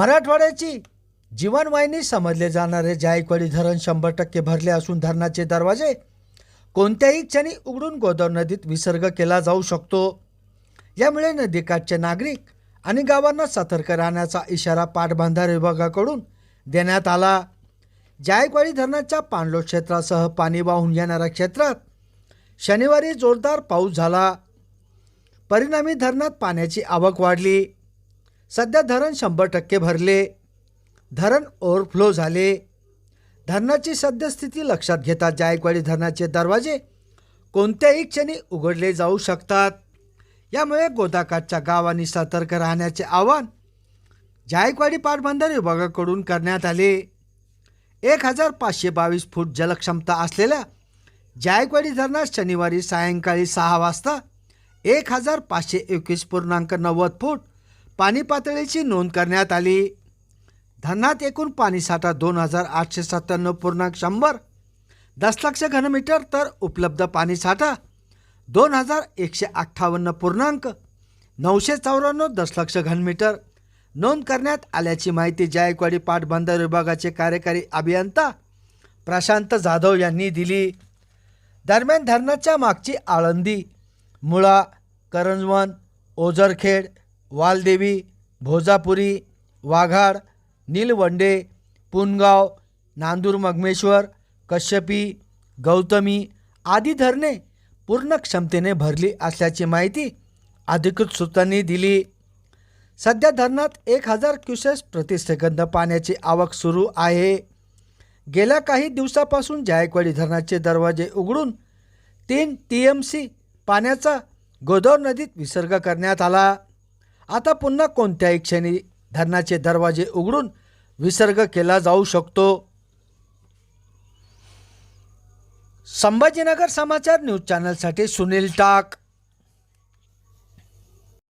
मराठवाड्याची जीवनवाहिनी समजले जाणारे जायकवाडी धरण शंभर टक्के भरले असून धरणाचे दरवाजे कोणत्याही क्षणी उघडून गोदावरी नदीत विसर्ग केला जाऊ शकतो. यामुळे नदीकाठचे नागरिक आणि गावांना सतर्क राहण्याचा इशारा पाटबंधारे विभागाकडून देण्यात आला. जायकवाडी धरणाच्या पाणलोट क्षेत्रासह पाणी वाहून येणाऱ्या क्षेत्रात शनिवारी जोरदार पाऊस झाला. परिणामी धरणात पाण्याची आवक वाढली. सध्या धरण शंभर टक्के भरले. धरण ओव्हरफ्लो झाले. धरणाची सद्यस्थिती लक्षात घेता जायकवाडी धरणाचे दरवाजे कोणत्याही क्षणी उघडले जाऊ शकतात. यामुळे गोदाकाठच्या गावांनी सतर्क राहण्याचे आवाहन जायकवाडी पाटबंधारे विभागाकडून करण्यात आले. एक हजार पाचशे बावीस फूट जलक्षमता असलेल्या जायकवाडी धरणात शनिवारी सायंकाळी सहा वाजता एक हजार पाचशे एकवीस पूर्णांक नव्वद फूट पाणी पातळीची नोंद करण्यात आली. धरणात एकूण पाणीसाठा दोन हजार आठशे सत्त्याण्णव पूर्णांक शंभर दशलक्ष घनमीटर तर उपलब्ध पाणीसाठा दोन हजार एकशे अठ्ठावन्न पूर्णांक नऊशे चौऱ्याण्णव दशलक्ष घनमीटर. नोंद करण्यात आल्याची माहिती जायकवाडी पाटबंधारे विभागाचे कार्यकारी अभियंता प्रशांत जाधव यांनी दिली. दरम्यान धरणाच्या मागची आळंदी मुळा करंजवन ओझरखेड वालदेवी भोजापुरी वाघाड नीलवंडे पुनगाव नांदूरमगमेश्वर कश्यपी गौतमी आदी धरणे पूर्ण क्षमतेने भरली असल्याची माहिती अधिकृत सूत्रांनी दिली. सध्या धरणात एक हजार क्युसेस प्रतिसेकंद पाण्याची आवक सुरू आहे. गेल्या काही दिवसापासून जायकवाडी धरणाचे दरवाजे उघडून तीन टी एम सी पाण्याचा गोदावर नदीत विसर्ग करण्यात आला. आता पुन्हा कोणत्याही क्षणी धरणाचे दरवाजे उघडून विसर्ग केला जाऊ शकतो. संभाजीनगर समाचार न्यूज चॅनलसाठी सुनील टाक.